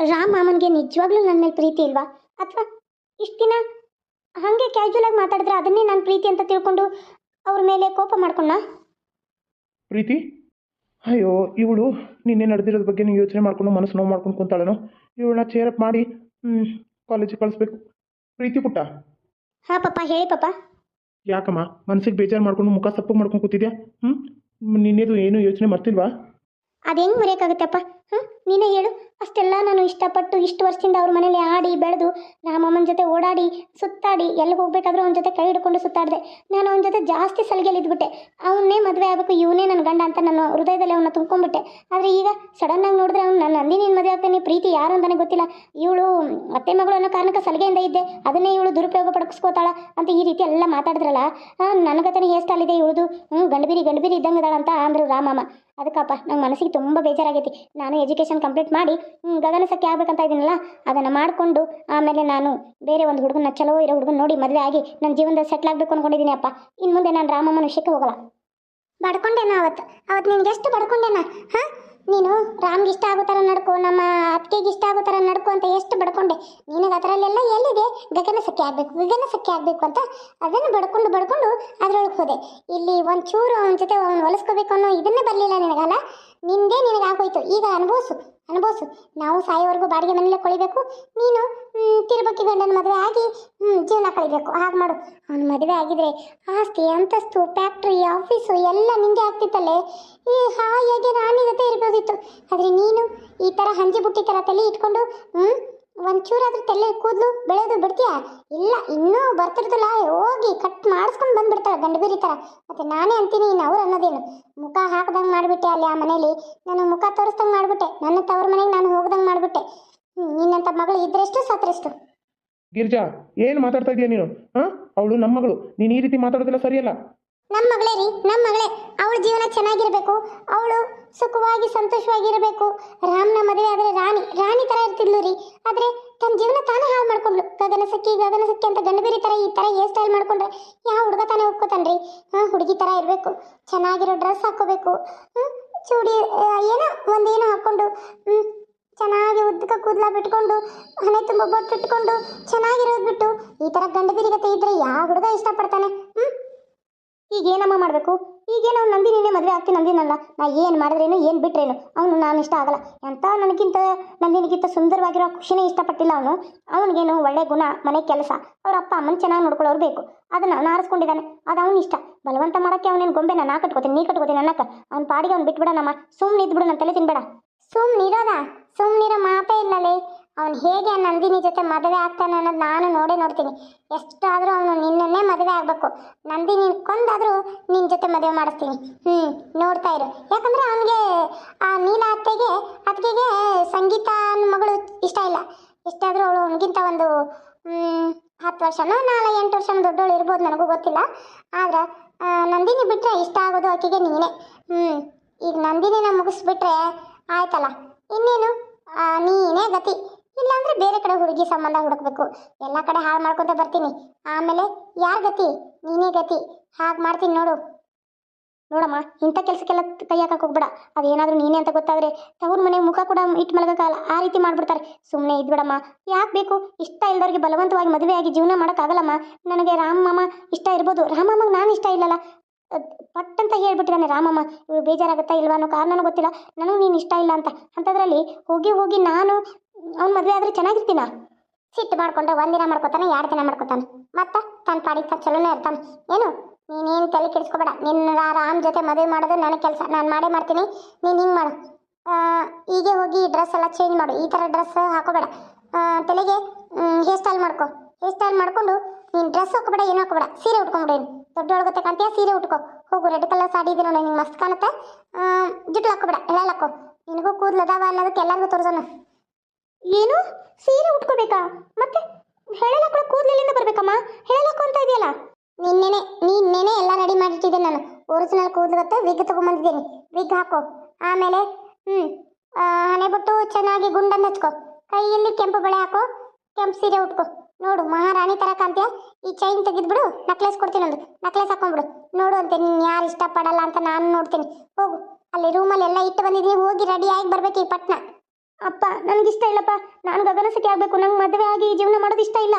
ರಾಮ್ ಮಾಮನ್ಗೆ ನಿಜವಾಗ್ಲೂ ನನ್ನ ಮೇಲೆ ಪ್ರೀತಿ ಇಲ್ವಾ? ಅಥವಾ ಇಷ್ಟು ದಿನ ಹಾಗೆ ಕ್ಯಾಶುವಲ್ ಆಗಿ ಮಾತಾಡಿದ್ರೆ ಅದನ್ನೇ ನಾನು ಪ್ರೀತಿ ಅಂತ ತಿಳ್ಕೊಂಡು ಅವ್ರ ಮೇಲೆ ಕೋಪ ಮಾಡ್ಕೊಂಡ ಪ್ರೀತಿ? ಅಯ್ಯೋ ಇವಳು ನಿನ್ನೆ ನಡೆದಿರೋದ್ರ ಬಗ್ಗೆ ನೀವು ಯೋಚನೆ ಮಾಡ್ಕೊಂಡು ಮನಸ್ಸು ನೋವು ಮಾಡ್ಕೊಂಡು ಕುಂತಾಳೇನೋ? ಇವಳನ್ನ ಅಪ್ ಮಾಡಿ ಕಾಲೇಜಿಗೆ ಕಳಿಸ್ಬೇಕು. ಪ್ರೀತಿ ಪುಟ್ಟ? ಹಾ ಪಪ್ಪ ಹೇಳಿ ಪಪ್ಪ. ಯಾಕಮ್ಮ ಮನಸ್ಸಿಗೆ ಬೇಜಾರು ಮಾಡ್ಕೊಂಡು ಮುಖ ಸಪ್ಪು ಮಾಡ್ಕೊಂಡು ಕೂತಿದ್ಯಾ? ಹ್ಞೂ ನಿನ್ನೆದು ಏನು ಯೋಚನೆ ಮಾಡ್ತಿಲ್ವಾ? ಅದು ಹೆಂಗೆ ಮರೆಯೋಕ್ಕಾಗುತ್ತಪ್ಪ? ಹ್ಞೂ ನೀನೇ ಹೇಳು. ಅಷ್ಟೆಲ್ಲ ನಾನು ಇಷ್ಟಪಟ್ಟು ಇಷ್ಟು ವರ್ಷದಿಂದ ಅವ್ರ ಮನೇಲಿ ಆಡಿ, ಬೆಳೆದು ರಾಮಮ್ಮನ ಜೊತೆ ಓಡಾಡಿ, ಸುತ್ತಾಡಿ ಎಲ್ಲಿ ಹೋಗ್ಬೇಕಾದ್ರೂ ಅವನ ಜೊತೆ ಕೈ ಹಿಡ್ಕೊಂಡು ಸುತ್ತಾಡಿದೆ. ನಾನು ಅವನ ಜೊತೆ ಜಾಸ್ತಿ ಸಲಿಗೆಯಲ್ಲಿ ಇದ್ಬಿಟ್ಟೆ. ಅವನ್ನೇ ಮದುವೆ ಆಗಬೇಕು, ಇವನೇ ನನ್ನ ಗಂಡ ಅಂತ ನಾನು ಹೃದಯದಲ್ಲಿ ಅವನ್ನ ತುಂಬ್ಕೊಂಡ್ಬಿಟ್ಟೆ ಆದರೆ ಈಗ ಸಡನ್ನಾಗಿ ನೋಡಿದ್ರೆ ಅವ್ನು ನನ್ನ ನಂದಿ ನೀನು ಮದುವೆ ಆಗ್ತಾನೆ, ಪ್ರೀತಿ ಯಾರು ಅಂತಾನೆ ಗೊತ್ತಿಲ್ಲ. ಇವಳು ಅತ್ತೆ ಮಗಳು ಅನ್ನೋ ಕಾರಣಕ್ಕೆ ಸಲಿಗೆಯಿಂದ ಇದ್ದೆ. ಅದನ್ನೇ ಇವಳು ದುರುಪಯೋಗ ಪಡಿಸ್ಕೋತಾಳ ಅಂತ ಈ ರೀತಿ ಎಲ್ಲ ಮಾತಾಡಿದ್ರಲ್ಲ ನನಗತಾನೆ ಹೇರ್ ಸ್ಟೈಲ್ ಇದೆ ಇವಳದು. ಹ್ಞೂ ಗಂಡಬಿರಿ ಗಂಡಬಿರಿ ಇದ್ದಂಗೆ ಅಂತ ಅಂದರು ರಾಮಮ್ಮ ಅದಕ್ಕಪ್ಪ, ನಂಗೆ ಮನಸ್ಸಿಗೆ ತುಂಬ ಬೇಜಾರಾಗೈತಿ. ನಾನು ಎಜುಕೇಷನ್ ಕಂಪ್ಲೀಟ್ ಮಾಡಿ ಗಗನ ಸಖ್ಯ ಆಗ್ಬೇಕಂತ ಇದ್ದೀನಲ್ಲ ಅದನ್ನು ಮಾಡಿಕೊಂಡು ಆಮೇಲೆ ನಾನು ಬೇರೆ ಒಂದು ಹುಡುಗನ ಚಲೋ ಇರೋ ಹುಡುಗನ ನೋಡಿ ಮದುವೆ ಆಗಿ ನನ್ನ ಜೀವನದಲ್ಲಿ ಸೆಟ್ಲ್ ಆಗಬೇಕು ಅಂದ್ಕೊಂಡಿದ್ದೀನಿ ಅಪ್ಪ ಇನ್ನು ಮುಂದೆ ನಾನು ರಾಮ ಮನುಷ್ಯಕ್ಕೆ ಹೋಗಲ್ಲ. ಬಡ್ಕೊಂಡೇನ ಅವತ್ತು ಅವತ್ತು ನಿನ್ಗೆ ಎಷ್ಟು ಬಡ್ಕೊಂಡೇನ? ಹಾಂ? ನೀನು? ರಾಮ್ಗೆ ಇಷ್ಟ ಆಗೋ ಥರ ನಡ್ಕೊ, ನಮ್ಮ ಅತ್ತಿಗೆಗೆ ಇಷ್ಟ ಆಗೋ ಥರ ನಡ್ಕೊ ಅಂತ ಎಷ್ಟು ಬಡ್ಕೊಂಡೆ. ನಿನಗೆ ಅದರಲ್ಲೆಲ್ಲ ಎಲ್ಲಿದೆ? ಗಗನ ಸಖಿ ಆಗಬೇಕು ಗಗನ ಸಖಿ ಆಗಬೇಕು ಅಂತ ಅದನ್ನು ಬಡ್ಕೊಂಡು ಬಡ್ಕೊಂಡು ಅದರೊಳಗೆ ಹೋದೆ. ಇಲ್ಲಿ ಒಂಚೂರು ಅವನ ಜೊತೆ ಅವನು ಹೊಲಿಸ್ಕೋಬೇಕು ಅನ್ನೋ ಇದನ್ನೇ ಬರಲಿಲ್ಲ ನಿನಗಲ್ಲ? ನಿಂದೇ ನಿನಗೆ ಆಗೋಯ್ತು. ಈಗ ಅನುಭವಿಸು ಅನುಭವಿಸು. ನಾವು ಸಾಯೋವರೆಗೂ ಬಾಡಿಗೆ ಮನೆಯಲ್ಲೇ ಕೊಳಿಬೇಕು. ನೀನು ತಿರುಬಕ್ಕಿ ಗಂಡನ ಮದುವೆ ಆಗಿ ಜೀವನ ಕಳಿಬೇಕು. ಹಾಗೆ ಮಾಡು. ಅವನ ಮದುವೆ ಆಗಿದ್ರೆ ಆಸ್ತಿ, ಅಂತಸ್ತು, ಫ್ಯಾಕ್ಟ್ರಿ, ಆಫೀಸು ಎಲ್ಲ ನಿಂಗೆ ಆಗ್ತಿತ್ತಲ್ಲೇ. ಈ ಹಾಯಾಗಿ ರಾಣಿ ಜೊತೆ ಇರ್ಬೋದಿತ್ತು ಆದರೆ ನೀನು ಈ ಥರ ಹಂಜಿ ಬುಟ್ಟಿ ಥರ ತಲೆ ಇಟ್ಕೊಂಡು ಹ್ಞೂ ಒಂಚೂರಾದ್ರೂ ತಲೆ ಕೂದಲು ಬೆಳೆದು ಬಿಡ್ತೀಯಾ? ಇಲ್ಲ, ಇನ್ನೂ ಬರ್ತಿರ್ತಲ್ಲ ಹೋಗಿ ಕಟ್ ಮಾಡಿಸ್ಕೊಂಡು ಬಂದ್ಬಿಡ್ತಾಳೆ ಗಂಡಬೀರಿ ಥರ ಮತ್ತು ನಾನೇ ಅಂತೀನಿ ಇನ್ನು ಅವ್ರು ಅನ್ನೋದೇನು? ಮುಖ ಹಾಕ್ದಂಗೆ ಮಾಡಿಬಿಟ್ಟೆ ಅಲ್ಲಿ ಆ ಮನೇಲಿ. ನಾನು ಮುಖ ತೋರಿಸ್ದಂಗೆ ಮಾಡಿಬಿಟ್ಟೆ. ನನ್ನ ತವ್ರ ಮನೆಗೆ ನಾನು ಹೋಗ್ದಂಗೆ ಮಾಡಿಬಿಟ್ಟೆ. ನಿನ್ನಂಥ ಮಗಳು ಇದ್ರೆಷ್ಟು ಸತ್ತರೆಷ್ಟು ಗಿರಿಜಾ, ಏನು ಮಾತಾಡ್ತಾ ಇದೀಯ ನೀನು? ಹಾಂ? ಅವಳು ನಮ್ಮ ಮಗಳು. ನೀನು ಈ ರೀತಿ ಮಾತಾಡೋದಿಲ್ಲ ಸರಿಯಲ್ಲ. ನಮ್ಮ ಮಗಳೇ ರೀ ನಮ್ಮ ಮಗಳೇ. ಅವಳ ಜೀವನ ಚೆನ್ನಾಗಿರಬೇಕು, ಅವಳು ಸುಖವಾಗಿ, ಸಂತೋಷವಾಗಿರಬೇಕು. ರಾಮ್ನ ಮದುವೆ ಆದರೆ ರಾಣಿ ರಾಣಿ ಥರ ಇರ್ತಿದ್ಲು ರೀ. ಆದರೆ ತನ್ನ ಜೀವನ ತಾನೇ ಹಾಳು ಮಾಡ್ಕೊಂಡ್ಲು. ಗಗನ ಸಕ್ಕಿ ಗಗನ ಸಕ್ಕಿ ಅಂತ ಗಂಡಬೇರಿ ಥರ ಈ ಥರ ಹೇರ್ ಸ್ಟೈಲ್ ಮಾಡ್ಕೊಂಡ್ರೆ ಯಾವ ಹುಡುಗ ತಾನೇ ಒಪ್ಕೋತಾನ್ರಿ ಹಾಂ ಹುಡುಗಿ ಥರ ಇರಬೇಕು. ಚೆನ್ನಾಗಿರೋ ಡ್ರೆಸ್ ಹಾಕೋಬೇಕು ಚೂಡಿ ಏನೋ ಒಂದೇನೋ ಹಾಕ್ಕೊಂಡು ಚೆನ್ನಾಗಿ ಉದ್ದಕ ಕೂದಲ ಬಿಟ್ಕೊಂಡು, ಹಣೆ ತುಂಬ ಬೊಟ್ಟು ಇಟ್ಕೊಂಡು, ಚೆನ್ನಾಗಿರೋದು ಬಿಟ್ಟು ಈ ಥರ ಗಂಡಬಿರಿಗತೆ ಇದ್ದರೆ ಯಾವ ಹುಡುಗ ಇಷ್ಟಪಡ್ತಾನೆ? ಹ್ಞೂ ಈಗ ಏನಮ್ಮ ಮಾಡಬೇಕು? ಈಗೇನು ಅವ್ನು ನಂದಿನಿನೇ ಮದುವೆ ಆಗ್ತೀನಿ ನಂದಿನಲ್ಲ ನಾ ಏನು ಮಾಡಿದ್ರೇನು, ಏನು ಬಿಟ್ರೇನು, ಅವನು ನಾನು ಇಷ್ಟ ಆಗಲ್ಲ. ಎಂಥ ನನಗಿಂತ, ನಂದಿನಿಗಿಂತ ಸುಂದರವಾಗಿರೋ ಖುಷಿನೇ ಇಷ್ಟಪಟ್ಟಿಲ್ಲ ಅವನು. ಅವನಿಗೇನು ಒಳ್ಳೆ ಗುಣ, ಮನೆ ಕೆಲಸ, ಅವ್ರ ಅಪ್ಪ ಅಮ್ಮನ ಚೆನ್ನಾಗಿ ನೋಡ್ಕೊಳ್ಳೋರು ಬೇಕು. ಅದನ್ನು ಅವನು ಆರಿಸ್ಕೊಂಡಿದ್ದಾನೆ. ಅದು ಅವನ ಇಷ್ಟ. ಬಲವಂತ ಮಾಡೋಕ್ಕೆ ಅವನೇನು ಗೊಂಬೆ ನಾ ಕಟ್ಕೋತೀನಿ, ನೀ ಕಟ್ಕೋತೀನಿ ಅನ್ನಕ್ಕೆ. ಅವ್ನ ಪಾಡಿಗೆ ಅವ್ನು ಬಿಟ್ಬಿಡಣಮ್ಮ. ಸುಮ್ಮನೆ ಇದ್ಬಿಡು ನನ್ನ ತಲೆ ತಿನ್ಬೇಡ. ಸುಮ್ಮನಿರೋದ ಸುಮ್ಮನಿರೋ ಮಾತೇ ಇಲ್ಲಲೇ. ಅವನು ಹೇಗೆ ನಂದಿನಿ ಜೊತೆ ಮದುವೆ ಆಗ್ತಾನೆ ಅನ್ನೋದು ನಾನು ನೋಡೇ ನೋಡ್ತೀನಿ. ಎಷ್ಟಾದರೂ ಅವನು ನಿನ್ನನ್ನೇ ಮದುವೆ ಆಗಬೇಕು. ನಂದಿನಿ ಕೊಂದಾದರೂ ನಿನ್ನ ಜೊತೆ ಮದುವೆ ಮಾಡಿಸ್ತೀನಿ. ಹ್ಞೂ ನೋಡ್ತಾ ಇರು. ಯಾಕಂದರೆ ಅವನಿಗೆ, ಆ ನೀಲ ಅತ್ತೆಗೆ, ಅತ್ತಿಗೆಗೆ ಸಂಗೀತ ಮಗಳು ಇಷ್ಟ ಇಲ್ಲ. ಎಷ್ಟಾದರೂ ಅವಳು ಅವನಿಗಿಂತ ಒಂದು ಹತ್ತು ವರ್ಷನೋ, ನಾಲ್ಕು, ಎಂಟು ವರ್ಷ ದೊಡ್ಡವಳು ಇರ್ಬೋದು, ನನಗೂ ಗೊತ್ತಿಲ್ಲ. ಆದ್ರೆ ನಂದಿನಿ ಬಿಟ್ಟರೆ ಇಷ್ಟ ಆಗೋದು ಆಕೆಗೆ ನೀನೇ. ಹ್ಞೂ ಈಗ ನಂದಿನಿನ ಮುಗಿಸ್ಬಿಟ್ರೆ ಆಯ್ತಲ್ಲ. ಇನ್ನೇನು? ನೀನೇ ಗತಿ. ಇಲ್ಲಾಂದ್ರೆ ಬೇರೆ ಕಡೆ ಹುಡುಗಿ ಸಂಬಂಧ ಹುಡುಕ್ಬೇಕು. ಎಲ್ಲ ಕಡೆ ಹಾಳು ಮಾಡ್ಕೊಂತ ಬರ್ತೀನಿ. ಆಮೇಲೆ ಯಾರ್ ಗತಿ? ನೀನೇ ಗತಿ. ಹಾಗೆ ಮಾಡ್ತೀನಿ ನೋಡು. ನೋಡಮ್ಮ, ಇಂಥ ಕೆಲಸಕ್ಕೆಲ್ಲ ಕೈ ಹಾಕಕ್ಕೆ ಹೋಗ್ಬೇಡ. ಅದೇನಾದರೂ ನೀನೇ ಅಂತ ಗೊತ್ತಾದ್ರೆ ತವ್ರ ಮನೆ ಮುಖ ಕೂಡ ಇಟ್ಟು ಮಲಗಕ್ಕಾಗಲ್ಲ. ಆ ರೀತಿ ಮಾಡ್ಬಿಡ್ತಾರೆ. ಸುಮ್ಮನೆ ಇದ್ಬಿಡಮ್ಮ. ಯಾಕೆ ಬೇಕು? ಇಷ್ಟ ಇಲ್ದವ್ರಿಗೆ ಬಲವಂತವಾಗಿ ಮದುವೆ ಆಗಿ ಜೀವನ ಮಾಡೋಕ್ಕಾಗಲ್ಲಮ್ಮ. ನನಗೆ ರಾಮಮ್ಮ ಮಾಮ ಇಷ್ಟ ಇರ್ಬೋದು. ರಾಮಮ್ಮಗೆ ನಾನು ಇಷ್ಟ ಇಲ್ಲಲ್ಲ. ಪಟ್ಟಂತ ಹೇಳ್ಬಿಟ್ಟಿದ್ದಾನೆ ರಾಮಮ್ಮ ಇವ್ರು ಬೇಜಾರಾಗುತ್ತಾ ಇಲ್ವಾ ಅನ್ನೋ ಕಾರಣನೂ ಗೊತ್ತಿಲ್ಲ. ನನಗೆ ನೀನು ಇಷ್ಟ ಇಲ್ಲ ಅಂತ. ಅಂಥದ್ರಲ್ಲಿ ಹೋಗಿ ಹೋಗಿ ನಾನು ಅವ್ನ ಮದುವೆ ಆದರೆ ಚೆನ್ನಾಗಿರ್ತೀನ? ಸಿಟ್ಟು ಮಾಡ್ಕೊಂಡು ಒಂದಿನ ಮಾಡ್ಕೊತಾನೆ, ಎರಡು ದಿನ ಮಾಡ್ಕೊತಾನೆ. ಮತ್ತೆ ತನ್ನ ಪಾಡಿ ತ ಚಲೋನೇ ಇರ್ತಾನೆ. ಏನು? ನೀನೇನು ತಲೆ ಕೆಡಿಸ್ಕೋಬೇಡ. ನಿನ್ನ ರಾಮ್ ಜೊತೆ ಮದುವೆ ಮಾಡೋದು ನನ್ನ ಕೆಲಸ. ನಾನು ಮಾಡೇ ಮಾಡ್ತೀನಿ. ನೀನು ಹಿಂಗೆ ಮಾಡು. ಹೀಗೆ ಹೋಗಿ ಡ್ರೆಸ್ ಎಲ್ಲ ಚೇಂಜ್ ಮಾಡು. ಈ ಥರ ಡ್ರೆಸ್ ಹಾಕೋಬೇಡ. ತಲೆಗೆ ಹೇರ್ ಸ್ಟೈಲ್ ಮಾಡ್ಕೊ. ಹೇರ್ ಸ್ಟೈಲ್ ಮಾಡ್ಕೊಂಡು ನೀನು ಡ್ರೆಸ್ ಹಾಕೋಬೇಡ, ಏನು ಹಾಕೋಬೇಡ. ಸೀರೆ ಉಟ್ಕೊಂಬಿಡೇನು ದೊಡ್ಡೊಳಗತ್ತೆ ಕಾಣ್ತೀಯ? ಸೀರೆ ಉಟ್ಕೊ. ಹೋಗು, ರೆಡ್ ಕಲರ್ ಸಾಡಿ ಇದೆ ನೋಡಿ. ನಿಂಗೆ ಮಸ್ತ್ ಕಾಣುತ್ತೆ. ಜುಟ್ಟು ಹಾಕೋಬೇಡ. ಎಲ್ಲ ಹಾಕೋ. ನಿನಗೂ ಕೂದಲು ಅದಾವ ಅನ್ನೋದಕ್ಕೆ ಎಲ್ಲರಿಗೂ ತೋರಿಸೋಣ. ಏನು? ಸೀರೆ ಉಟ್ಕೋಬೇಕಾ? ಮತ್ತೆ ಹೇಳಲ ಕೂಡ ಕೂದಲಿಂದ ಬರ್ಬೇಕಮ್ಮ. ಹೇಳಲಕ್ಕೂ ಅಂತ ಇದೆಯಲ್ಲ? ನಿನ್ನೆನೆ ನಿನ್ನೆನೆ ಎಲ್ಲ ರೆಡಿ ಮಾಡಿಟ್ಟಿದ್ದೆ ನಾನು. ಒರಿಜಿನಲ್ ಕೂದಲುಗತ್ತೆ ವಿಗ್ ತಗೊಂಬಂದಿದ್ದೀನಿ. ವಿಗ್ ಹಾಕೋ. ಆಮೇಲೆ ಹ್ಞೂ ಹಣೆ ಬಿಟ್ಟು ಚೆನ್ನಾಗಿ ಗುಂಡನ್ನು ಹಚ್ಕೋ. ಕೈಯಲ್ಲಿ ಕೆಂಪು ಬಳೆ ಹಾಕೋ. ಕೆಂಪು ಸೀರೆ ಉಟ್ಕೋ. ನೋಡು, ಮಹಾರಾಣಿ ತರ ಕಾಣ್ತೀಯ? ಈ ಚೈನ್ ತೆಗೆದ್ಬಿಡು ನಕ್ಲೆಸ್ ಕೊಡ್ತೀನಿ ಒಂದು. ನಕ್ಲೆಸ್ ಹಾಕೊಂಡ್ಬಿಡು. ನೋಡು ಅಂತ, ನೀನು ಯಾರು ಇಷ್ಟಪಡಲ್ಲ ಅಂತ ನಾನು ನೋಡ್ತೀನಿ. ಹೋಗು. ಅಲ್ಲಿ ರೂಮಲ್ಲಿ ಎಲ್ಲ ಇಟ್ಟು ಬಂದಿದ್ದೀನಿ. ಹೋಗಿ ರೆಡಿ ಆಗಿ ಬರಬೇಕು ಈ ಪಟ್ನ. ಅಪ್ಪ ನನಗಿಷ್ಟ ಇಲ್ಲಪ್ಪ. ನಾನು ಗಗನಸಕ್ಕೆ ಆಗಬೇಕು. ನಂಗೆ ಮದುವೆ ಆಗಿ ಜೀವನ ಮಾಡೋದು ಇಷ್ಟ ಇಲ್ಲ.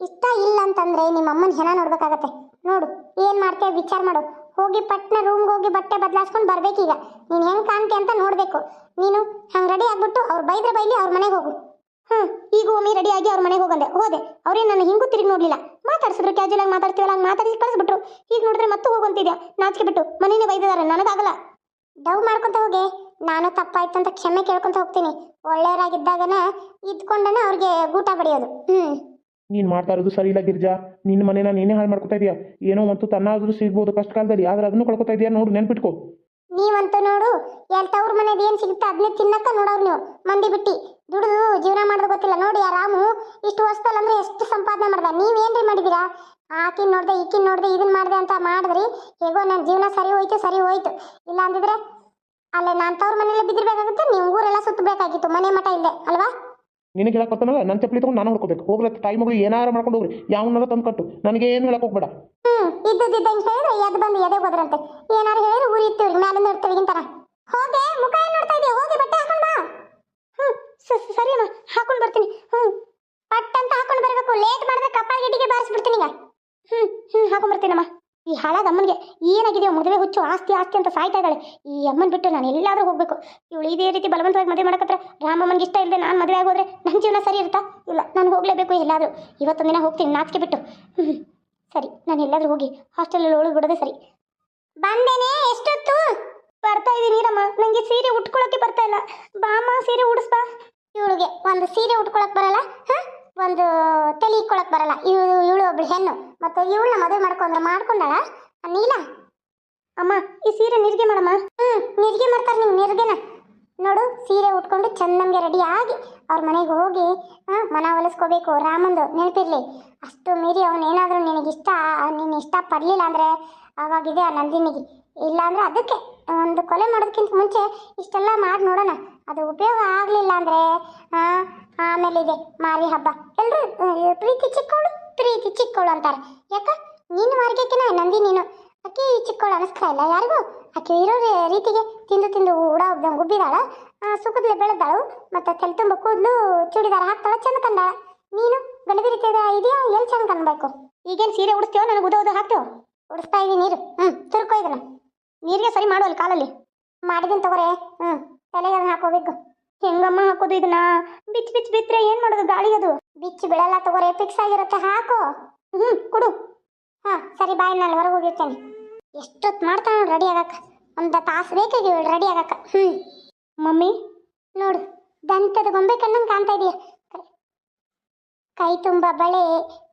ಇಷ್ಟ ಇಲ್ಲ ಅಂತಂದ್ರೆ ನಿಮ್ಮ ಅಮ್ಮನ ಹೆಣ ನೋಡ್ಬೇಕಾಗತ್ತೆ. ನೋಡು ಏನ್ ಮಾಡ್ತೀಯ ವಿಚಾರ ಮಾಡು. ಹೋಗಿ ಪಟ್ನ ರೂಮ್ಗೆ ಹೋಗಿ ಬಟ್ಟೆ ಬದಲಾಯಿಸ್ಕೊಂಡು ಬರ್ಬೇಕೀಗ. ನೀನು ಹೆಂಗ್ ಕಾಣ್ತೀಯ ಅಂತ ನೋಡ್ಬೇಕು. ನೀನು ಹಂಗ್ ರೆಡಿ ಆಗ್ಬಿಟ್ಟು ಅವ್ರು ಬೈದ್ರೆ ಬೈಲಿ ಅವ್ರ ಮನೆಗೆ ಹೋಗು. ಹ್ಞೂ ಈಗ ಒಮ್ಮೆ ರೆಡಿ ಆಗಿ ಅವ್ರ ಮನೆಗೆ ಹೋಗಂದೆ. ಹೋದೆ. ಅವ್ರೇನು ನನ್ನ ಹಿಂಗೂ ತಿರುಗಿ ನೋಡಲಿಲ್ಲ. ಮಾತಾಡ್ಸಿದ್ರು ಕ್ಯಾಜುವಲ್ ಆಗಿ ಮಾತಾಡ್ತೀವಲ್ಲ ಹಂಗೆ ಮಾತಾಡಿ ಕಳಿಸ್ಬಿಟ್ರು. ಈಗ ನೋಡಿದ್ರೆ ಮತ್ತೆ ಹೋಗಂತಿದ್ಯಾ ನಾಚಿಕೆ ಬಿಟ್ಟು. ಮನೇನೆ ಬೈದಿದ್ದಾರೆ. ನನಗಾಗಲ್ಲ. ಡವ್ ಮಾಡ್ಕೊತ ಹೋಗಿ. ನಾನು ತಪ್ಪಾಯ್ತು ಅಂತ ಕ್ಷಮೆ ಕೇಳ್ಕೊಂತ ಹೋಗ್ತೀನಿ. ಒಳ್ಳೆಯವರಾಗಿದ್ದಾಗನ ಇದ್ಕೊಂಡನ ಅವ್ರಿಗೆ ಊಟ ಬಡಿಯೋದು. ಹ್ಮ್. ನೀನು ಮಾಡ್ತಾ ಇರೋದು ಸರಿ ಇಲ್ಲ ಗಿರ್ಜಾ. ನಿನ್ನ ಮನೇನ ನೀನೇ ಹಾಳು ಮಾಡ್ಕೊತಾ ಇದೀಯಾ? ಏನೋ ಮತ್ತು ತನ್ನಾದ್ರೂ ಸಿಗ್ಬೋದು ಕಷ್ಟ ಕಾಲದಲ್ಲಿ ಆದ್ರೆ ಅದನ್ನು ಕಳ್ಕೊತಾ ಇದೀಯಾ ನೋಡು ನೆನ್ಪಿಟ್ಕೋ. ನೀವಂತೂ ನೋಡು ಎಲ್ ತವ್ರ ಮನೇದು ಏನ್ ಸಿಗುತ್ತೆ ಅದನ್ನೇ ತಿನ್ನಕ್ಕ ನೋಡವ್ರು ನೀವು. ಮಂದಿ ಬಿಟ್ಟಿ. ದುಡಿದು ಜೀವನ ಮಾಡೋದು ಗೊತ್ತಿಲ್ಲ. ನೋಡಿ ಆ ರಾಮು ಇಷ್ಟು ವರ್ಷದಲ್ಲಿ ಅಂದ್ರೆ ಎಷ್ಟು ಸಂಪಾದನೆ ಮಾಡ್ದ. ನೀವೇನ್ರಿ ಮಾಡಿದೀರಾ? ಆಕಿನ್ ನೋಡ್ದೆ ಈಕಿನ್ ನೋಡ್ದೆ ಇದನ್ನ ಮಾಡ್ದೆ ಅಂತ ಮಾಡಿದ್ರಿ. ಹೇಗೋ ನನ್ನ ಜೀವನ ಸರಿ ಹೋಯ್ತು ಸರಿ ಹೋಯ್ತು. ಇಲ್ಲ ಅಂದಿದ್ರೆ ಅಲ್ಲೇ ನಾನು ತವ್ರ ಮನೆಯಲ್ಲೇ ಬಿದ್ದಿರ್ಬೇಕಾಗುತ್ತೆ ನೀವು ಊರೆಲ್ಲ ಸುತ್ತಬೇಕಾಗಿತ್ತು ಮನೆ ಮಠ ಇಲ್ಲ ಅಲ್ವಾ? ನಿನಗೆ ಹೇಳಕ್ ಬರ್ತಾನಲ್ಲ ನನ್ನ ಚಪ್ಪಲಿ ತಗೊಂಡು ನಾನು ಹೊಡ್ಕೋಬೇಕು. ಹೋಗ್ಲ ತಾಯಿ ಮಗಳು ಏನಾರ ಮಾಡ್ಕೊಂಡು ಹೋಗ್ರಿ. ಯಾವನ್ನಾರ ತಂದು ಕಟ್ಟು. ನನಗೆ ಏನು ಹೇಳಕ್ ಹೋಗ್ಬೇಡ. ಹ್ಮ್ ಇದ್ದದಿದ್ದಂಗೆ ಹೇಳಿದ್ರೆ ಎದ್ದು ಬಂದು ಎದೆ ಹೋದ್ರಂತೆ. ಏನಾರು ಹೇಳಿದ್ರೆ ಊರಿ ಇತ್ತು ಮ್ಯಾಲೆ ಇರ್ತೀವಿ ಇಂತರ ಹೋಗೆ ಮುಖ ಏನು ನೋಡ್ತಾ ಇದೀಯ? ಹೋಗಿ ಬಟ್ಟೆ ಹಾಕೊಂಡ್ ಬಾ. ಹ್ಮ್ ಸರಿ ಅಮ್ಮ ಹಾಕೊಂಡು ಬರ್ತೀನಿ. ಹ್ಮ್ ಪಟ್ಟಂತ ಹಾಕೊಂಡು ಬರಬೇಕು ಬರ್ಬೇಕು ಲೇಟ್ ಮಾಡಿದ್ರೆ ಕಪ್ಪಾಳ ಗಿಟ್ಟಿಗೆ ಬಾರಿಸ್ಬಿಡ್ತೀನಿ ಈಗ. ಹ್ಮ್ ಹ್ಮ್ ಹಾಕೊಂಡ್ ಬರ್ತೀನಮ್ಮ. ಈ ಹಾಳಾದ ಅಮ್ಮನಿಗೆ ಏನಾಗಿದೆ ಮದುವೆ ಹುಚ್ಚು, ಆಸ್ತಿ ಆಸ್ತಿ ಅಂತ ಸಾಯ್ತಾ ಇದ್ದಾಳೆ. ಈ ಅಮ್ಮನ ಬಿಟ್ಟು ನಾನು ಎಲ್ಲಾದರೂ ಹೋಗಬೇಕು. ಇವಳು ಇದೇ ರೀತಿ ಬಲವಂತವಾಗಿ ಮದುವೆ ಮಾಡಕತ್ರೆ ರಾಮಮ್ಮನಿಗೆ ಇಷ್ಟ ಇಲ್ಲದೆ ನಾನು ಮದುವೆ ಆಗೋದ್ರೆ ನನ್ನ ಜೀವನ ಸರಿ ಇರುತ್ತಾ? ಇಲ್ಲ, ನಾನು ಹೋಗಲೇಬೇಕು ಎಲ್ಲಾದರೂ. ಇವತ್ತೊಂದು ದಿನ ಹೋಗ್ತೀನಿ, ನಾಚಿಕೆ ಬಿಟ್ಟು. ಸರಿ, ನಾನು ಎಲ್ಲಾದರೂ ಹೋಗಿ ಹಾಸ್ಟೆಲಲ್ಲಿ ಉಳಿದು ಬಿಡೋದೇ ಸರಿ. ಬಂದೇನೆ, ಎಷ್ಟೊತ್ತು? ಬರ್ತಾ ಇದ್ದೀನಿ ರಮ್ಮ. ನನಗೆ ಸೀರೆ ಉಟ್ಕೊಳಕ್ಕೆ ಬರ್ತಾ ಇಲ್ಲ. ಬಾಮ ಸೀರೆ ಉಡಿಸ್ಬಾ. ಇವಳಿಗೆ ಒಂದು ಸೀರೆ ಉಟ್ಕೊಳಕ್ಕೆ ಬರಲ್ಲ, ಹ? ಒಂದು ತಲೆ ಇಕ್ಕೊಳಕ್ ಬರಲ್ಲ. ಇವಳು ಇವಳು ಒಬ್ಳು ಹೆಣ್ಣು. ಮತ್ತೆ ಇವಳನ್ನ ಮದುವೆ ಮಾಡ್ಕೊಂಡ್ರೆ, ಮಾಡ್ಕೊಂಡಾಳ? ನೀಲ? ಅಮ್ಮ, ಈ ಸೀರೆ ನಿರ್ಗೆ ಮಾಡಮ್ಮ. ಹ್ಮ್, ನಿರ್ಗೆ ಮಾಡ್ತಾರೆ ನೀವು ನಿರ್ಗೆನ. ನೋಡು, ಸೀರೆ ಉಟ್ಕೊಂಡು ಚಂದಂಗೆ ರೆಡಿ ಆಗಿ ಅವ್ರ ಮನೆಗೆ ಹೋಗಿ ಮನ ಒಲಿಸ್ಕೋಬೇಕು. ರಾಮಂದು ನೆನಪಿರ್ಲಿ. ಅಷ್ಟು ಮೀರಿ ಅವನೇನಾದ್ರೂ ನಿನಗಿಷ್ಟ, ನೀನು ಇಷ್ಟ ಪಡಲಿಲ್ಲ ಅಂದರೆ ಅವಾಗಿದೆ ಆ ನಂದಿನಿಗೆ. ಇಲ್ಲ ಅಂದ್ರೆ ಅದಕ್ಕೆ. ಒಂದು ಕೊಲೆ ಮಾಡೋದಕ್ಕಿಂತ ಮುಂಚೆ ಇಷ್ಟೆಲ್ಲ ಮಾಡಿ ನೋಡೋಣ. ಅದು ಉಪಯೋಗ ಆಗಲಿಲ್ಲ ಅಂದರೆ ಆಮೇಲೆ ಇದೆ ಮಾರಿ ಹಬ್ಬ. ಎಲ್ಲರೂ ಪ್ರೀತಿ ಚಿಕ್ಕವಳು ಪ್ರೀತಿ ಚಿಕ್ಕವಳು ಅಂತಾರೆ. ಯಾಕ? ನೀನು ಮಾರ್ಗಕ್ಕಿನ ನಂದಿ ನೀನು. ಅಕ್ಕಿ ಚಿಕ್ಕವಳು ಅನಿಸ್ತಾ ಇಲ್ಲ ಯಾರಿಗೂ? ಆಕೆ ಇರೋ ರೀತಿಗೆ ತಿಂದು ತಿಂದು ಉಡ ಉಬ್ಬಿದಾಳ. ಸುಖದಲ್ಲೇ ಬೆಳೆದಾಳು. ಮತ್ತೆ ತಲೆ ತುಂಬ ಕೂದಲು ಚೂಡಿದಾರ ಹಾಕ್ತಾಳ, ಚಂದ ಕಂದಾಳ ನೀನು ಗಂಡದಿ ರೀತಿ ಇದೆಯಾ? ಎಲ್ಲಿ ಚಂದ ಕಾಣಬೇಕು? ಈಗೇನು ಸೀರೆ ಉಡಿಸ್ತೀವೋ ನನಗೆ ಉದೋದು ಹಾಕ್ತೇವೆ ಉಡಿಸ್ತಾ ಇದೀನಿ ನೀರು ಹ್ಞೂ ತುರ್ಕೋ ನೀರಿಗೆ ಸರಿ ಮಾಡು ಅಲ್ಲಿ ಕಾಲಲ್ಲಿ. ಮಾಡಿದೀನಿ ತಗೋರೆ. ಹ್ಞೂ ತಲೆಗೆ ಅದನ್ನ ಹಾಕೋಬೇಕು. ಹೆಂಗಮ್ಮ ಹಾಕೋದು ಇದನ್ನ? ಬಿಚ್ ಬಿಚ್ ಬಿತ್ರೆ ಏನು ಮಾಡೋದು ಗಾಳಿ ಅದು? ಬಿಚ್ಚಿ ಬಿಡಲ್ಲ ತಗೋರೆ ಫಿಕ್ಸ್ ಆಗಿರುತ್ತೆ, ಹಾಕು. ಹ್ಞೂ ಕೊಡು. ಹಾ, ಸರಿ, ಬಾಯ್, ನಾನು ಹೊರಗೆ ಹೋಗಿರ್ತೇನೆ. ಎಷ್ಟೊತ್ತು ಮಾಡ್ತಾನ ರೆಡಿ ಆಗಕ್ಕ. ಒಂದು ತಾಸು ಬೇಕಾಗಿ ರೆಡಿ ಆಗಕ್ಕ. ಹ್ಞೂ ಮಮ್ಮಿ, ನೋಡು, ದಂತದ ಗೊಂಬೆ ಕಣ್ಣಂಗೆ ಕಾಣ್ತಾ ಇದೀಯ. ಕೈ ತುಂಬ ಬಳೆ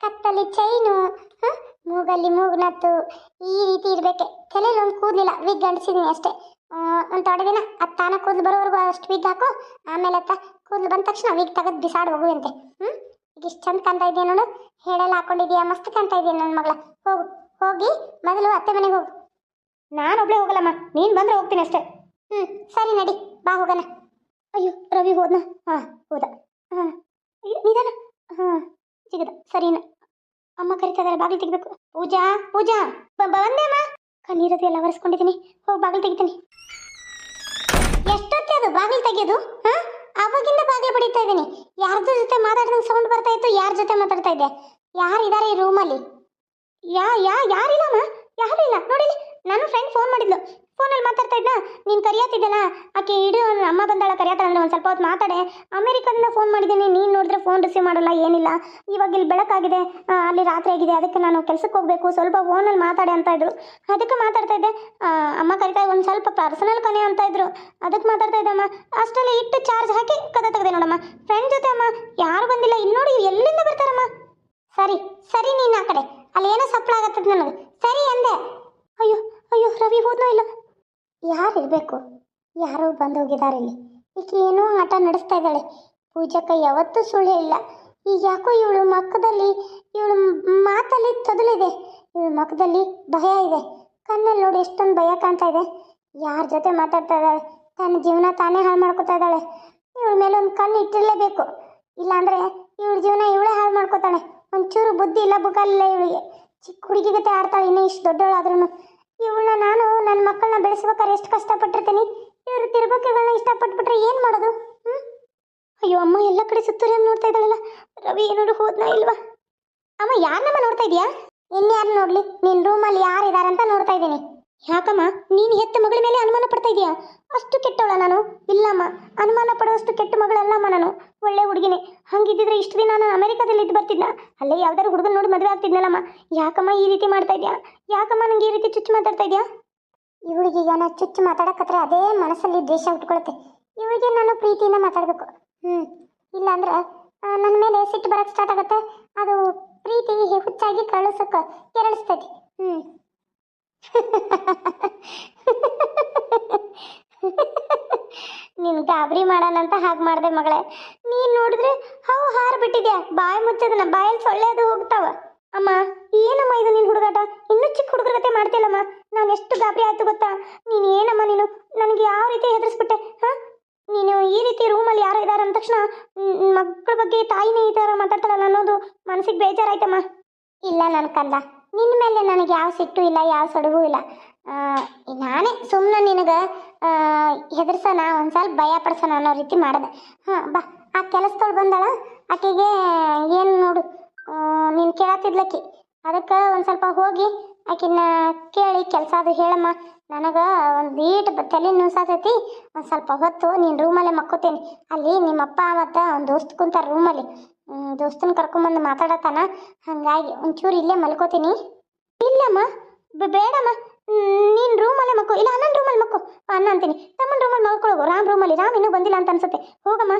ಕತ್ತಲ್ಲಿ ಚೈನು ಹ? ಮೂಗಲ್ಲಿ ಮೂಗ್ನತ್ತು ಈ ರೀತಿ ಇರ್ಬೇಕೆ. ತಲೆಯಲ್ಲಿ ಒಂದು ಕೂದಲಿಲ್ಲ ವಿಗ್ ಅಂಟಿಸಿದೀನಿ ಅಷ್ಟೇ. ಒಂದು ತೊಡೆ ದಿನ ಅದು ತಾನ ಕೂದಲು ಬರೋವರೆಗೂ ಅಷ್ಟು ವಿಗ್ ಹಾಕು, ಆಮೇಲೆ ಅತ್ತ ಕೂದಲು ಬಂದ ತಕ್ಷಣ ವಿಗ್ ತೆಗೆದು ಬಿಸಾಡ್ ಹೋಗುವಂತೆ. ಹ್ಞೂ ಈಗ ಇಷ್ಟು ಚಂದ ಕಾಣ್ತಾ ಇದೆಯಾ ನೋಡು. ಹೇಳೆಲ್ಲ ಹಾಕೊಂಡಿದ್ಯಾ? ಮಸ್ತ್ ಕಾಣ್ತಾ ಇದೆಯಾ ನನ್ನ ಮಗಳ? ಹೋಗು. ಹೋಗಿ ಮೊದಲು ಅತ್ತೆ ಮನೆಗೆ ಹೋಗು. ನಾನು ಒಬ್ಳೆ ಹೋಗಲ್ಲಮ್ಮ. ನೀನು ಬಂದರೆ ಹೋಗ್ತೀನಿ ಅಷ್ಟೇ. ಹ್ಞೂ ಸರಿ ನಡಿ. ಬಾ ಹೋಗೋಣ. ಅಯ್ಯೋ, ರವಿ ಹೋದ್ನ? ಹಾಂ, ಹೋದ. ಹಾಂ. ನಿಧಾನ. ಹಾಂ ಸಿಗದ ಸರಿನ? ಅಮ್ಮ ಕರಿತಾ ಇದಾರೆ ಬಾಗಿಲು ತೆಗಿಬೇಕು. ಪೂಜಾ ಪೂಜಾ ಬಂದೆ ಅಮ್ಮ. ಕಣ್ಣೀರದು ಎಲ್ಲ ಒರೆಸ್ಕೊಂಡಿದ್ದೀನಿ. ಹೋಗಿ ಬಾಗಿಲು ತೆಗಿತೀನಿ. ಎಷ್ಟೊತ್ತೆ ಅದು ಬಾಗಿಲು ತೆಗೆಯೋದು? ಅವಾಗಿಂದ ಬಾಗಿಲು ಬಡಿತಾ ಇದ್ದೀನಿ. ಯಾರ್ದ್ರ ಜೊತೆ ಮಾತಾಡಿದಂಗೆ ಸೌಂಡ್ ಬರ್ತಾ ಇತ್ತು, ಯಾರ ಜೊತೆ ಮಾತಾಡ್ತಾ ಇದ್ದೆ? ಯಾರಿದ್ದಾರೆ ಈ ರೂಮಲ್ಲಿ ಯಾ ಯಾ ಯಾರಿಲ್ಲಮ್ಮ ಯಾರು ಇಲ್ಲ? ನೋಡಿ ನನ್ನ ಫ್ರೆಂಡ್ ಫೋನ್ ಮಾಡಿದ್ಲು. ಫೋನಲ್ಲಿ ಮಾತಾಡ್ತಾ ಇದ್ನಾ? ನೀನು ಕರಿಯತ್ತಿದ್ದಲ್ಲ ಆಕೆ ಇಡು ಅಮ್ಮ ಬಂದಾಳ ಕರಿಯತ್ತಾಳಂದ್ರೆ ಒಂದು ಸ್ವಲ್ಪ ಹೊತ್ತು ಮಾತಾಡೆ. ಅಮೇರಿಕದಿಂದ ಫೋನ್ ಮಾಡಿದ್ದೀನಿ, ನೀನು ನೋಡಿದ್ರೆ ಫೋನ್ ರಿಸೀವ್ ಮಾಡಲ್ಲ, ಏನಿಲ್ಲ. ಇವಾಗ ಇಲ್ಲಿ ಬೆಳಕಾಗಿದೆ. ಅಲ್ಲಿ ರಾತ್ರಿ ಆಗಿದೆ, ಅದಕ್ಕೆ ನಾನು ಕೆಲಸಕ್ಕೆ ಹೋಗಬೇಕು, ಸ್ವಲ್ಪ ಫೋನಲ್ಲಿ ಮಾತಾಡೆ ಅಂತ ಇದ್ರು. ಅದಕ್ಕೆ ಮಾತಾಡ್ತಾ ಇದ್ದೆ. ಅಮ್ಮ ಕರಿತಾ, ಒಂದು ಸ್ವಲ್ಪ ಪರ್ಸನಲ್ ಕೊನೆ ಅಂತ ಇದ್ರು. ಅದಕ್ಕೆ ಮಾತಾಡ್ತಾ ಇದ್ದಮ್ಮ ಅಷ್ಟರಲ್ಲಿ ಇಟ್ಟು ಚಾರ್ಜ್ ಹಾಕಿ ಕದ ತೆಗ್ದೆ ನೋಡಮ್ಮ. ಫ್ರೆಂಡ್ ಜೊತೆ, ಅಮ್ಮ, ಯಾರು ಬಂದಿಲ್ಲ. ಇಲ್ಲಿ ನೋಡಿ ಎಲ್ಲಿಂದ ಬರ್ತಾರಮ್ಮ? ಸರಿ ಸರಿ ನೀನು ಆ ಕಡೆ. ಅಲ್ಲಿ ಏನೋ ಸಪ್ಪಳ ಆಗತ್ತದ ನನಗೆ. ಸರಿ ಎಂದೆ ಅಯ್ಯೋ ಅಯ್ಯೋ, ರವಿ ಹೋದ್ನೋ ಇಲ್ಲ? ಯಾರು ಇರಬೇಕು ಯಾರೋ ಬಂದು ಹೋಗಿದ್ದಾರೆ ಇಲ್ಲಿ. ಈಕೆ ಏನೋ ಆಟ ನಡೆಸ್ತಾ ಇದ್ದಾಳೆ. ಪೂಜಕ್ಕ ಯಾವತ್ತೂ ಸುಳ್ಳು ಇಲ್ಲ ಈಗ ಯಾಕೋ ಇವಳು ಮಕ್ಕದಲ್ಲಿ, ಇವಳು ಮಾತಲ್ಲಿ ತೊದಲಿದೆ. ಇವಳು ಮಕ್ಕದಲ್ಲಿ ಭಯ ಇದೆ. ಕಣ್ಣಲ್ಲಿ ನೋಡಿ ಎಷ್ಟೊಂದು ಭಯ ಕಾಣ್ತಾ ಇದೆ. ಯಾರ ಜೊತೆ ಮಾತಾಡ್ತಾ ಇದ್ದಾಳೆ? ತನ್ನ ಜೀವನ ತಾನೇ ಹಾಳು ಮಾಡ್ಕೊತಾ ಇದ್ದಾಳೆ. ಇವಳ ಮೇಲೆ ಒಂದು ಕಣ್ಣು ಇಟ್ಟಿರಲೇಬೇಕು. ಇಲ್ಲಾಂದ್ರೆ ಇವಳ ಜೀವನ ಇವಳೇ ಹಾಳು ಮಾಡ್ಕೊತಾಳೆ. ಒಂಚೂರು ಬುದ್ಧಿ ಇಲ್ಲ ಬುಗಾಲಿಲ್ಲ ಇವಳಿಗೆ. ಚಿಕ್ಕ ಹುಡುಗಿ ಜೊತೆ ಆಡ್ತಾಳೆ, ಇನ್ನೂ ಇಷ್ಟು ದೊಡ್ಡವಳಾದ್ರೂ ಇವಳನ್ನ ನಾನು ನನ್ನ ಮಕ್ಕಳನ್ನ ಬೆಳೆಸ್ಬೇಕಾದ್ರೆ ಎಷ್ಟು ಕಷ್ಟಪಟ್ಟಿರ್ತೀನಿ. ಇವರು ತಿರುಬಕ್ಕೆಗಳನ್ನ ಇಷ್ಟಪಟ್ಬಿಟ್ರೆ ಏನು ಮಾಡೋದು? ಅಯ್ಯೋ, ಅಮ್ಮ ಎಲ್ಲ ಕಡೆ ಸುತ್ತೂರಿ ನೋಡ್ತಾ ಇದ್ದಾಳಲ್ಲ. ರವಿ ಏನಾದ್ರು ಹೋದ್ನಾ ಇಲ್ವಾ? ಅಮ್ಮ ಯಾರನ್ನಮ್ಮ ನೋಡ್ತಾ ಇದೀಯಾ? ಇನ್ಯಾರು ನೋಡ್ಲಿ? ನಿನ್ ರೂಮಲ್ಲಿ ಯಾರು ಇದಾರಂತ ನೋಡ್ತಾ ಇದ್ದೀನಿ. ಯಾಕಮ್ಮ, ನೀನು ಹೆತ್ತ ಮಗಳ ಮೇಲೆ ಅನುಮಾನ ಪಡ್ತಾ ಇದೀಯಾ ಅಷ್ಟು ಕೆಟ್ಟವಳ ನಾನು. ಇಲ್ಲಮ್ಮ, ಅನುಮಾನ ಪಡುವಷ್ಟು ಕೆಟ್ಟ ಮಗಳಲ್ಲಮ್ಮ ನಾನು. ಒಳ್ಳೆ ಹುಡುಗಿನೆ. ಹಂಗಿದ್ದಿದ್ರೆ ಇಷ್ಟು ದಿನ ನಾನು ಅಮೆರಿಕಾದಲ್ಲಿ ಇದ್ದು ಬರ್ತಿದ್ನ? ಅಲ್ಲೇ ಯಾವ್ದಾದ್ರು ಹುಡುಗನ ನೋಡಿ ಮದುವೆ ಆಗ್ತಿದ್ನಲ್ಲಮ್ಮ. ಯಾಕಮ್ಮ ಈ ರೀತಿ ಮಾಡ್ತಾ ಇದ್ಯಾ? ಯಾಕಮ್ಮ ನಂಗೆ ಈ ರೀತಿ ಚುಚ್ಚು ಮಾತಾಡ್ತಾ ಇದ್ಯಾ? ಇವಳಿಗೆ ಈಗ ಚುಚ್ಚು ಮಾತಾಡಕತ್ರೆ ಅದೇ ಮನಸ್ಸಲ್ಲಿ ದ್ವೇಷ ಉಟ್ಕೊಳತ್ತೆ ಇವಳಿಗೆ ನಾನು ಪ್ರೀತಿಯಿಂದ ಮಾತಾಡಬೇಕು. ಹ್ಞೂ ಇಲ್ಲಾಂದ್ರೆ ನನ್ನ ಮೇಲೆ ಸಿಟ್ಟು ಬರಕ್ಕೆ ಸ್ಟಾರ್ಟ್ ಆಗುತ್ತೆ. ಅದು ಪ್ರೀತಿ ಹುಚ್ಚಾಗಿ ಕಳಿಸಕ್ಕೆ ಕೆರಳಿಸ್ತೈತಿ ಹ್ಞೂ ನೀನು ಗಾಬರಿ ಮಾಡೋಣಂತ ಹಾಗೆ ಮಾಡಿದೆ ಮಗಳೇ. ನೀನು ನೋಡಿದ್ರೆ ಹೌ ಹಾರು ಬಿಟ್ಟಿದ್ಯಾ? ಬಾಯಿ ಮುಚ್ಚದನ ಬಾಯಲ್ಲಿ ಸೊಳ್ಳೆ ಅದು ಹೋಗ್ತಾವ. ಅಮ್ಮ, ಏನಮ್ಮ ಇದು ನಿನ್ನ ಹುಡುಗಾಟ? ಇನ್ನೂ ಚಿಕ್ಕ ಹುಡುಗರ ಕತೆ ಮಾಡ್ತಿಲ್ಲಮ್ಮ? ನಾನು ಎಷ್ಟು ಗಾಬರಿ ಆಯ್ತು ಗೊತ್ತಾ? ನೀನು ಏನಮ್ಮ ನೀನು? ನನಗೆ ಯಾವ ರೀತಿ ಹೆದರ್ಸ್ಬಿಟ್ಟೆ, ಹಾಂ? ನೀನು ಈ ರೀತಿ ರೂಮಲ್ಲಿ ಯಾರೋ ಇದ್ದಾರೆ ಅಂದ ತಕ್ಷಣ ಮಕ್ಕಳ ಬಗ್ಗೆ ತಾಯಿನೇ ಈ ಥರ ಮಾತಾಡ್ತಾರಲ್ಲ ಅನ್ನೋದು ಮನಸ್ಸಿಗೆ ಬೇಜಾರಾಯ್ತಮ್ಮ. ಇಲ್ಲ ನನ್ನ ಕಂದ ನಿನ್ನ ಮೇಲೆ ನನಗೆ ಯಾವ ಸಿಟ್ಟು ಇಲ್ಲ, ಯಾವ ಸೊಡಗೂ ಇಲ್ಲ. ನಾನೇ ಸುಮ್ಮನೆ ನಿನಗೆ ಹೆದರ್ಸೋಣ ಒಂದು ಸ್ವಲ್ಪ ಭಯ ಪಡ್ಸೋಣ ಅನ್ನೋ ರೀತಿ ಮಾಡಿದೆ. ಹಾಂ, ಬಾ, ಆ ಕೆಲಸದವ್ಳು ಬಂದಾಳ, ಆಕೆಗೆ ಏನು ನೋಡು ನೀನು ಕೇಳತ್ತಿದ್ಲಕ್ಕಿ. ಅದಕ್ಕೆ ಒಂದು ಸ್ವಲ್ಪ ಹೋಗಿ ಆಕಿನ ಕೇಳಿ, ಕೆಲಸ ಅದು ಹೇಳಮ್ಮ. ನನಗೆ ಒಂದು ಈಟ್ ತಲೆ ನುಸಾತೈತಿ, ಒಂದು ಸ್ವಲ್ಪ ಹೊತ್ತು ನೀನು ರೂಮಲ್ಲೇ ಮಕ್ಕೋತೇನೆ. ಅಲ್ಲಿ ನಿಮ್ಮಪ್ಪ ಮತ್ತು ಒಂದು ದೋಸ್ತ್ ಕುಂತಾರೆ ರೂಮಲ್ಲಿ. ದೋಸ್ತನ ಕರ್ಕೊಂಬಂದು ಮಾತಾಡತ್ತಾನ. ಹಾಗಾಗಿ ಒಂಚೂರು ಇಲ್ಲೇ ಮಲ್ಕೋತೀನಿ. ಇಲ್ಲಮ್ಮ ಬೇಡಮ್ಮ. ನೀನು ರೂಮಲ್ಲೇ ಮಕ್ಕೋ, ಇಲ್ಲ ಅಣ್ಣನ ರೂಮಲ್ಲಿ ಮಕ್ಕೋ. ಅಣ್ಣ ಅಂತೀನಿ, ತಮ್ಮನ ರೂಮಲ್ಲಿ ಮಲ್ಕೊಳ್ಳೋಗು ರಾಮ್ ರೂಮಲ್ಲಿ, ರಾಮ್ ಇನ್ನೂ ಬಂದಿಲ್ಲ ಅಂತ ಅನ್ಸುತ್ತೆ. ಹೋಗಮ್ಮ.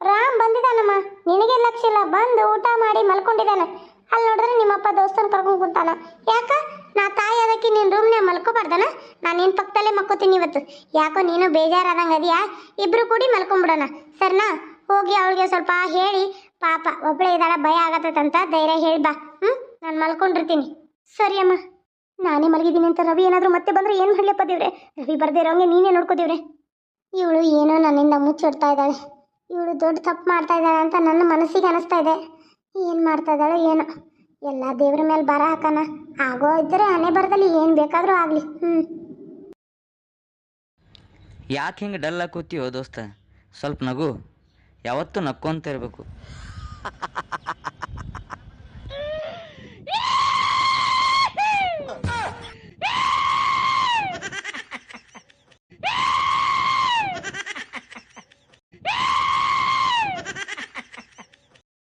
ರಾಮ್ ಬಂದಿದ್ದಾನಮ್ಮ. ನಿನಗೆ ಲಕ್ಷ ಇಲ್ಲ, ಬಂದು ಊಟ ಮಾಡಿ ಮಲ್ಕೊಂಡಿದ್ದಾನೆ. ಅಲ್ಲಿ ನೋಡಿದ್ರೆ ನಿಮ್ಮಪ್ಪ ದೋಸ್ತನ ಕರ್ಕೊಂಡು ಕುಂತಾನ. ಯಾಕ? ನಾ ತಾಯಿ ಅದಕ್ಕೆ ನಿನ್ನ ರೂಮ್ನೇ ಮಲ್ಕೋಬಾರ್ದನ? ನಾನು ನಿನ್ನ ಪಕ್ಕದಲ್ಲೇ ಮಕ್ಕೋತೀನಿ ಇವತ್ತು. ಯಾಕೋ ನೀನು ಬೇಜಾರಾದಂಗೆ ಅದೆಯಾ? ಇಬ್ರು ಕೂಡಿ ಮಲ್ಕೊಂಬಿಡೋಣ. ಸರ್ನಾ, ಹೋಗಿ ಅವಳಿಗೆ ಸ್ವಲ್ಪ ಹೇಳಿ. ಪಾಪ ಒಬ್ಬಳೇ ಇದ್ದಾಳ, ಭಯ ಆಗತ್ತಂತ ಧೈರ್ಯ ಹೇಳಿ ಬಾ. ಹ್ಞೂ ನಾನು ಮಲ್ಕೊಂಡಿರ್ತೀನಿ. ಸರಿ ಅಮ್ಮ ನಾನೇ ಮಲಗಿದ್ದೀನಿ ಅಂತ ರವಿ ಏನಾದರೂ ಮತ್ತೆ ಬಂದರೆ ಏನು ಮಾಡ್ಲಪ್ಪ ದೇವ್ರೆ? ರವಿ ಬರದೇ ಇರೋಂಗೆ ನೀನೇ ನೋಡ್ಕೋದೇವ್ರೆ ಇವಳು ಏನೋ ನನ್ನಿಂದ ಮುಚ್ಚಿಡ್ತಾ ಇದ್ದಾಳೆ. ಇವಳು ದೊಡ್ಡ ತಪ್ಪು ಮಾಡ್ತಾ ಇದ್ದಾಳೆ ಅಂತ ನನ್ನ ಮನಸ್ಸಿಗೆ ಅನಿಸ್ತಾ ಇದೆ. ಏನು ಮಾಡ್ತಾ ಇದ್ದಾಳೆ ಏನು. ಎಲ್ಲ ದೇವ್ರ ಮೇಲೆ ಬರ ಹಾಕೋಣ ಆಗೋ ಇದ್ದರೆ ಹಣೆ ಬರದಲ್ಲಿ ಏನು ಬೇಕಾದರೂ ಆಗಲಿ. ಹ್ಞೂ ಯಾಕೆ ಹಿಂಗೆ ಡಲ್ ಕೂತೀಯೋ ದೋಸ್ತ? ಸ್ವಲ್ಪ ನಗು. ಯಾವತ್ತೂ ನಕ್ಕೊಂತ ಇರಬೇಕು.